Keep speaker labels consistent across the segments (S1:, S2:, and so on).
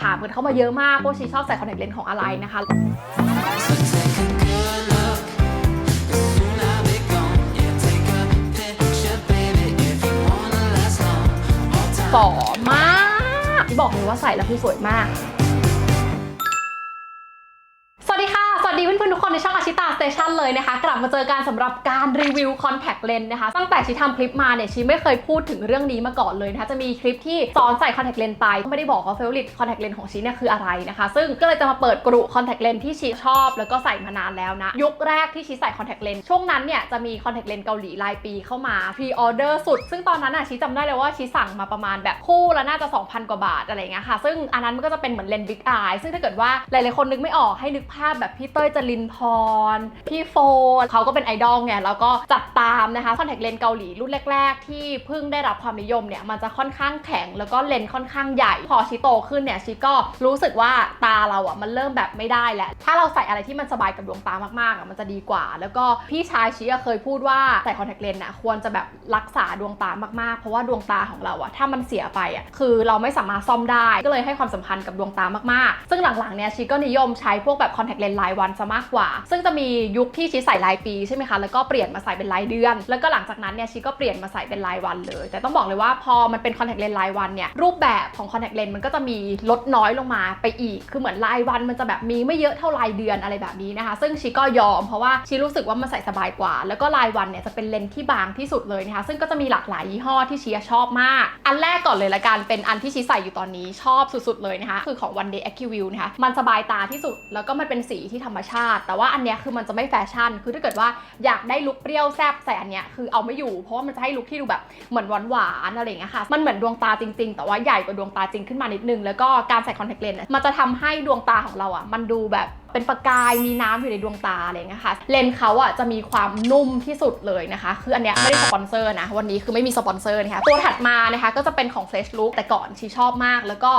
S1: ถามกันเข้ามาเยอะมากว่าชีชอบใส่คอนแทคเลนส์ของอะไรนะคะฝ่อมาก ที่บอกเลยว่าใส่แล้วคือสวยมาก ซสชันเลยนะคะ กลับมาเจอกันสำหรับการรีวิวคอนแทคเลนส์นะคะ ตั้งแต่ชีทำคลิปมาเนี่ยชีไม่เคยพูดถึงเรื่องนี้มาก่อนเลยนะคะ จะมีคลิปที่สอนใส่คอนแทคเลนส์ไป ไม่ได้บอกว่าเฟเวอริตคอนแทคเลนส์ของชีเนี่ยคืออะไรนะคะ ซึ่งก็เลยจะมาเปิดกรุคอนแทคเลนส์ที่ชีชอบ แล้วก็ใส่มานานแล้วนะ ยุคแรกที่ชีใส่คอนแทคเลนส์ช่วงนั้นเนี่ยจะมีคอนแทคเลนส์เกาหลีรายปีเข้ามาพรีออเดอร์สุด ซึ่งตอนนั้นอะชีจำได้เลยว่าชีสั่งมาประมาณแบบคู่ละน่าจะ 2,000 กว่าบาทอะไรอย่างเงี้ยค่ะ ซึ่งอันนั้นมันก็จะเป็นเหมือนเลนส์บิ๊กอายซึ่งถ้าเกิดว่าหลายๆคนนึกไม่ออกให้นึกภาพแบบพี่เต้ยจรินพรพี่โฟนเขาก็เป็นไอดอลไงแล้วก็จัดตามนะคะคอนแทคเลนส์เกาหลีรุ่นแรก ๆ ที่เพิ่งได้รับความนิยมเนี่ยมันจะค่อนข้างแข็ง แล้วก็เลนส์ค่อนข้างใหญ่ พอชิโตขึ้นเนี่ยชิก็รู้สึกว่าตาเราอะมันเริ่มแบบไม่ได้แล้ว ถ้าเราใส่อะไรที่มันสบายกับดวงตามากๆอะมันจะดีกว่า แล้วก็พี่ชายชิเคยพูดว่าใส่คอนแทคเลนส์อะควรจะแบบรักษาดวงตามากๆ เพราะว่าดวงตาของเราอะถ้ามันเสียไปอะคือเราไม่สามารถซ่อมได้ก็เลยให้ความสำคัญกับดวงตามากๆ ซึ่งหลังๆเนี่ยชิก็นิยมใช้พวกแบบคอนแทคเลนส์รายวันซะมากกว่า ซึ่งจะมียุคที่ชิใส่รายปีใช่ไหมคะ แล้วก็เปลี่ยนมาใส่เป็นรายเดือน แล้วก็หลังจากนั้นเนี่ยชิก็เปลี่ยนมาใส่เป็นรายวันเลย แต่ต้องบอกเลยว่าพอมันเป็นคอนแทคเลนส์รายวันเนี่ยรูปแบบของคอนแทคเลนส์มันก็จะมีลดน้อยลงมาไปอีก คือเหมือนรายวันมันจะแบบมีไม่เยอะเท่ารายเดือนอะไรแบบนี้นะคะ ซึ่งชิก็ยอมเพราะว่าชิรู้สึกว่ามันใส่สบายกว่า แล้วก็รายวันเนี่ยจะเป็นเลนส์ที่บางที่สุดเลยนะคะ ซึ่งก็จะมีหลากหลายยี่ห้อที่ชีชอบมาก อันแรกก่อนเลยละกันเป็นอันที่ชีใส่อยู่ตอนนี้ชอบสุดๆเลยนะคะคือของ One Day Acuvue นะคะมันสบายตาที่สุดแล้วก็มันเป็นสีที่ธรรมชาติ แต่ว่าอันเนี้ยคือมันจะไม่แฟชั่น คือถ้าเกิดว่าอยากได้ลุคเปรี้ยวแซ่บใส่อันเนี้ยคือเอาไม่อยู่ เพราะว่ามันจะให้ลุคที่ดูแบบเหมือนหวานๆอะไรเงี้ยค่ะ มันเหมือนดวงตาจริง ๆ แต่ว่าใหญ่กว่าดวงตาจริงขึ้นมานิดนึง แล้วก็การใส่คอนแทคเลนส์มันจะทำให้ดวงตาของเราอะ มันดูแบบเป็นประกายมีน้ำอยู่ในดวงตาอะไรเงี้ยค่ะ เลนเขาอะจะมีความนุ่มที่สุดเลยนะคะ คืออันเนี้ยไม่ได้สปอนเซอร์นะ วันนี้คือไม่มีสปอนเซอร์นะคะ ตัวถัดมานะคะก็จะเป็นของ Fresh Look แต่ก่อนชีชอบมากแล้วก็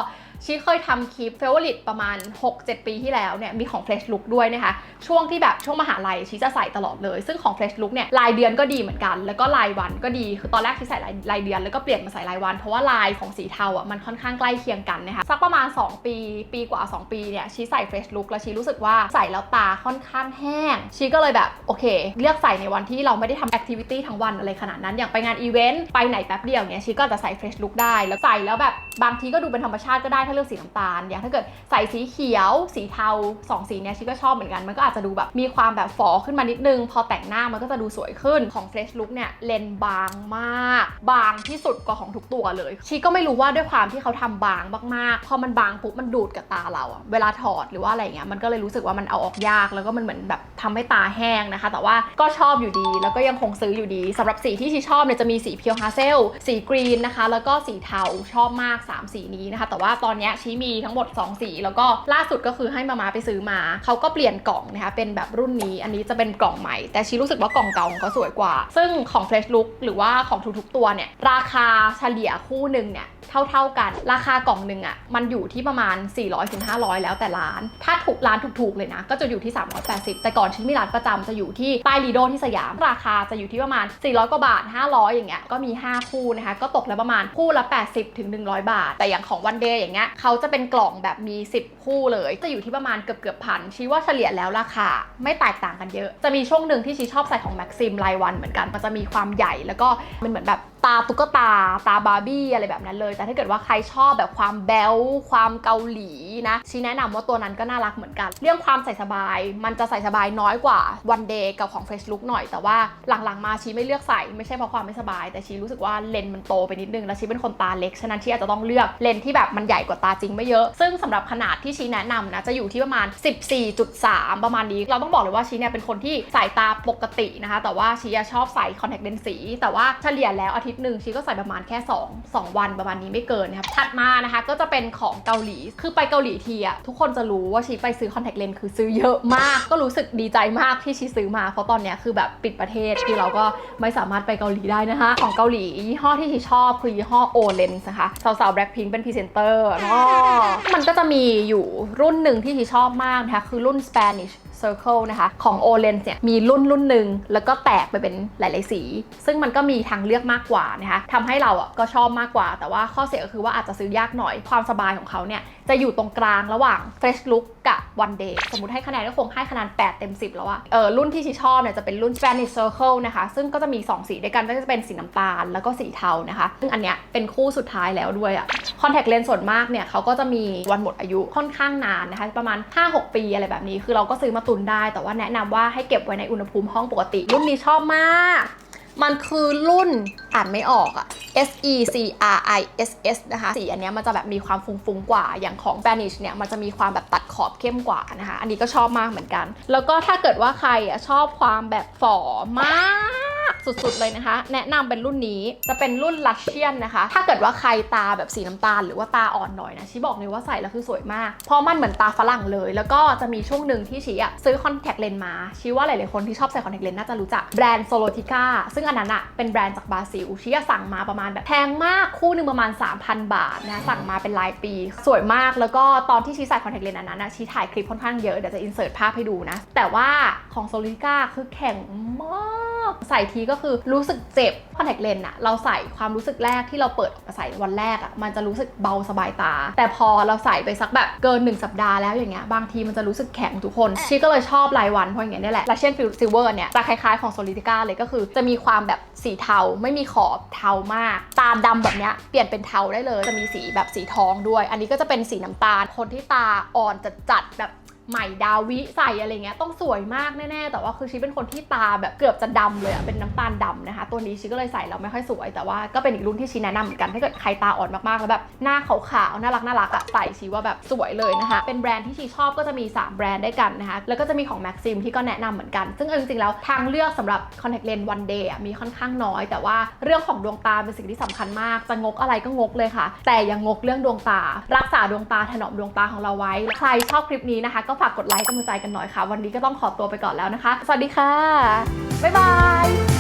S1: ชีเคยทำคลิปเฟเวอริตประมาณ 6-7 ปีที่แล้วเนี่ยมีของ Fresh Look ด้วยนะคะ ช่วงที่แบบช่วงมหาลัยชีจะใส่ตลอดเลย ซึ่งของ Fresh Look เนี่ยรายเดือนก็ดีเหมือนกัน แล้วก็รายวันก็ดีคือตอนแรกชีใส่รายรายเดือนแล้วก็เปลี่ยนมาใส่รายวัน เพราะว่าลายของสีเทาอะมันค่อนข้างใกล้เคียงกันนะคะสักประมาณ 2 ปี ปีกว่า 2 ปีเนี่ยชีใส่ Fresh Look แล้วชีรู้สึกว่าใส่แล้วตาค่อนข้างแห้งชีก็เลยแบบโอเค เลือกใส่ในวันที่เราไม่ได้ทำแอคทิวิตี้ทั้งวันอะไรขนาดนั้นอย่างไปงานอีเวนต์ไปไหนแป๊บเดียวเนี่ยชีก็จะใส่ Fresh Look ได้แล้วใส่แล้วแบบบางทีก็ดูเป็นธรรมชาติก็ได้ถ้เลือกสีน้ำตาล อย่างถ้าเกิดใส่สีเขียว สีเทาสองสีเนี้ยชีก็ชอบเหมือนกันมันก็อาจจะดูแบบมีความแบบฝอขึ้นมานิดนึง พอแต่งหน้ามันก็จะดูสวยขึ้นของ Fresh Look เนี่ยเลนบางมาก บางที่สุดกว่าของทุกตัวเลยชีก็ไม่รู้ว่าด้วยความที่เขาทำบางมากๆพอมันบางปุ๊บมันดูดกับตาเราอะเวลาถอดหรือว่าอะไรเงี้ยมันก็เลยรู้สึกว่ามันเอาออกยาก แล้วก็มันเหมือนแบบทำให้ตาแห้งนะคะ แต่ว่าก็ชอบอยู่ดีแล้วก็ยังคงซื้ออยู่ดีสำหรับสีที่ชีชอบเนี่ยจะมีสีเพียวฮาเซลสีกรีนนะคะ แล้วก็สีเทาชอบมาก 3 สีนี้นะคะ แต่ว่าตอนนี้ชีมีทั้งหมด 2 สี แล้วก็ล่าสุดก็คือให้มามาไปซื้อมา เขาก็เปลี่ยนกล่องนะคะ เป็นแบบรุ่นนี้ อันนี้จะเป็นกล่องใหม่ แต่ชีรู้สึกว่ากล่องเก่าของเขาสวยกว่า ซึ่งของ Fresh Look หรือว่าของทุกๆตัวเนี่ย ราคาเฉลี่ยคู่หนึ่งเนี่ยเท่าๆกัน ราคากล่องหนึ่งอะ่ะมันอยู่ที่ประมาณ 400-500ถึงแล้วแต่ร้าน ถ้าถูกร้านถูกๆเลยนะ ก็จะอยู่ที่ 380 แต่ก่อนฉันมีร้านประจำจะอยู่ที่ป้ายลีโดที่สยาม ราคาจะอยู่ที่ประมาณ 400 กว่าบาท 500 อย่างเงี้ยก็มี 5 คู่นะคะ ก็ตกแล้วประมาณคู่ละ 80ถึง100 บาท แต่อย่างของวันเดย์อย่างเงี้ยเขาจะเป็นกล่องแบบมี 10 คู่เลย จะอยู่ที่ประมาณเกือบเกือบพันชี้ว่าเฉลี่ยแล้วราคาไม่แตกต่างกันเยอะ จะมีช่วงหนึ่งที่ชีชอบใส่ของแม็กซิมรายวันเหมือนกันมันจะมีความใหญ่แล้วก็มันเหมือนแบบ ตาตุ๊กตา ตาบาร์บี้อะไรแบบนั้นเลย แต่ถ้าเกิดว่าใครชอบแบบความแบลความเกาหลีนะชี้แนะนำว่าตัวนั้นก็น่ารักเหมือนกัน เรื่องความใส่สบาย มันจะใส่สบายน้อยกว่าวันเดย์กับของ Fresh Look หน่อย แต่ว่าหลังๆมาชี้ไม่เลือกใส่ไม่ใช่เพราะความไม่สบาย แต่ชี้รู้สึกว่าเลนส์มันโตไปนิดนึง แล้วชี้เป็นคนตาเล็ก ฉะนั้นชี้อาจจะต้องเลือกเลนส์ที่แบบมันใหญ่กว่าตาจริงไม่เยอะ ซึ่งสำหรับขนาดที่ชี้แนะนำนะจะอยู่ที่ประมาณ 14.3 ประมาณนี้ เราต้องบอกเลยว่าชี้เนี่ยเป็นคนที่สายตาปกตินะคะ แต่ว่าชีอะชอบใส่คอนแทคเลนส์สี แต่ว่าเฉลี่ยแล้วอาทิตย์หนึ่งชีก็ใส่ประมาณแค่ 2 2 วันประมาณนี้ไม่เกินนะครับถัดมานะคะก็จะเป็นของเกาหลี คือไปเกาหลีทีอะทุกคนจะรู้ว่าชีไปซื้อคอนแทคเลนส์คือซื้อเยอะมาก ก็รู้สึกดีใจมากที่ชีซื้อมา เพราะตอนเนี้ยคือแบบปิดประเทศคือเราก็ไม่สามารถไปเกาหลีได้นะคะ ของเกาหลียี่ห้อที่ชีชอบคือยี่ห้อโอเลนส์นะคะสาวๆแบล็คพิงเป็นพรีเซนเตอร์อ๋อมันก็จะมีอยู่รุ่นหนึ่งที่ชีชอบมากนะคะคือรุ่น Spanish Circle นะคะ ของ o l e n s เนี่ยมีรุ่นรุ่นหนึ่งแล้วก็แตกไปเป็นหลาย ๆ สี ซึ่งมันก็มีทางเลือกมากกว่านะคะทำให้เราอะก็ชอบมากกว่า แต่ว่าข้อเสียก็คือว่าอาจจะซื้อยากหน่อยความสบายของเขาเนี่ยจะอยู่ตรงกลางระหว่าง Fresh Look กับ One Day สมมติให้คะแนนก็คงให้คะแนน 8 เต็ม 10 แล้วอะเออรุ่นที่ชิชอบเนี่ยจะเป็นรุ่น Spanish Circle นะคะ ซึ่งก็จะมี 2 สีด้วยกันก็จะเป็นสีน้ำตาลแล้วก็สีเทานะคะ ซึ่งอันเนี้ยเป็นคู่สุดท้ายแล้วด้วยอะ Contact Lens ส่วนมากเนี่ยเขาก็จะมีวันหมดอายุค่อนข้างนานนะคะประมาณ 5-6 ปีอะไรแบบนี้ คือเราก็ซื้อมาตุนได้ แต่ว่าแนะนำว่าให้เก็บไว้ในอุณหภูมิห้องปกติ รุ่นนี้ชอบมาก มันคือรุ่นอ่านไม่ออกอะ S E C R I S S นะคะ สีอันเนี้ยมันจะแบบมีความฟุ้งๆ กว่า อย่างของ Spanish เนี่ย มันจะมีความแบบตัดขอบเข้มกว่านะคะ อันนี้ก็ชอบมากเหมือนกัน แล้วก็ถ้าเกิดว่าใครอะชอบความแบบฝ่อมาก สุดๆเลยนะคะ แนะนำเป็นรุ่นนี้จะเป็นรุ่นลัชเชียนนะคะ ถ้าเกิดว่าใครตาแบบสีน้ำตาลหรือว่าตาอ่อนหน่อยนะชีบอกเลยว่าใส่แล้วคือสวยมาก เพราะมันเหมือนตาฝรั่งเลย แล้วก็จะมีช่วงหนึ่งที่ชีอะซื้อคอนแทคเลนส์มาชีว่าหลายๆคนที่ชอบใส่คอนแทคเลนส์น่าจะรู้จักแบรนด์โซโลติก้าซึ่งอันนั้นอะเป็นแบรนด์จากบราซิลชีอะสั่งมาประมาณแบบแพงมากคู่หนึ่งประมาณ 3,000 บาทนะสั่งมาเป็นรายปี สวยมากแล้วก็ตอนที่ชีใส่คอนแทคเลนส์อันนั้นนะชีถ่ายคลิปค่อนข้างเยอะเดี๋ยวจะอินเสิร์ตภาพให้ดูนะแต่ว่าของโซโลติก้าคือแข็งมาก ใส่ทีก็คือรู้สึกเจ็บคอนแทคเลนส์อะเราใส่ความรู้สึกแรกที่เราเปิดออกมาใส่วันแรกอะมันจะรู้สึกเบาสบายตา แต่พอเราใส่ไปสักแบบเกิน 1 สัปดาห์แล้วอย่างเงี้ยบางทีมันจะรู้สึกแข็งทุกคนชีก็เลยชอบรายวันเพราะอย่างเงี้ยนี่แหละลาเชนฟิลซิลเวอร์เนี่ยจะคล้ายๆของโซลิติก้าเลยก็คือจะมีความแบบสีเทาไม่มีขอบเทามาก ตาดำแบบเนี้ยเปลี่ยนเป็นเทาได้เลยจะมีสีแบบสีทองด้วย อันนี้ก็จะเป็นสีน้ำตาลคนที่ตาอ่อนจัดๆแบบ ใหม่ดาวิใส่อะไรเงี้ยต้องสวยมากแน่ๆ แต่ว่าคือชีเป็นคนที่ตาแบบเกือบจะดำเลยอะเป็นน้ำตาลดำนะคะ ตัวนี้ชีก็เลยใส่แล้วไม่ค่อยสวย แต่ว่าก็เป็นอีกรุ่นที่ชีแนะนำเหมือนกันถ้าเกิดใครตาอ่อนมากๆแล้วแบบหน้าขาวๆน่ารักน่ารักอะใส่ชีว่าแบบสวยเลยนะคะ เป็นแบรนด์ที่ชีชอบก็จะมี 3 แบรนด์ด้วยกันนะคะแล้วก็จะมีของ Maxim ที่ก็แนะนำเหมือนกัน ซึ่งจริงๆแล้วทางเลือกสำหรับ contact lens one day อะมีค่อนข้างน้อย แต่ว่าเรื่องของดวงตาเป็นสิ่งที่สำคัญมากจะงกอะไรก็งกเลยค่ะ แต่อยังงกเรื่องดวงตา รักษาดวงตาถนอมดวงตาของเราไว้ ใครชอบคลิปนี้นะคะ็ฝากกดไลค์กำลังใจกันหน่อยค่ะ วันนี้ก็ต้องขอตัวไปก่อนแล้วนะคะ สวัสดีค่ะ บ๊ายบาย